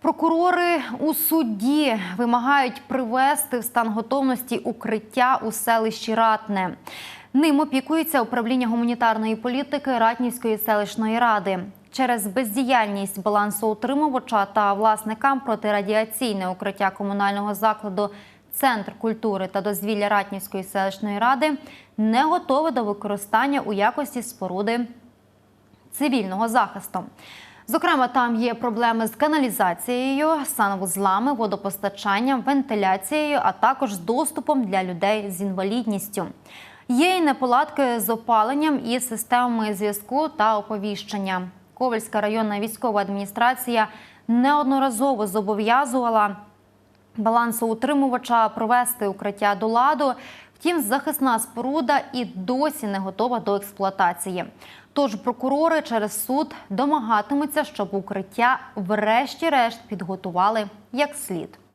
Прокурори у суді вимагають привести в стан готовності укриття у селищі Ратне. Ним опікується управління гуманітарної політики Ратнівської селищної ради. Через бездіяльність балансоутримувача та власникам протирадіаційне укриття комунального закладу Центр культури та дозвілля Ратнівської селищної ради не готове до використання у якості споруди цивільного захисту. Зокрема, там є проблеми з каналізацією, санвузлами, водопостачанням, вентиляцією, а також з доступом для людей з інвалідністю. Є й неполадки з опаленням і системами зв'язку та оповіщення. Ковальська районна військова адміністрація неодноразово зобов'язувала балансоутримувача провести укриття до ладу. Втім, захисна споруда і досі не готова до експлуатації. Тож прокурори через суд домагатимуться, щоб укриття врешті-решт підготували як слід.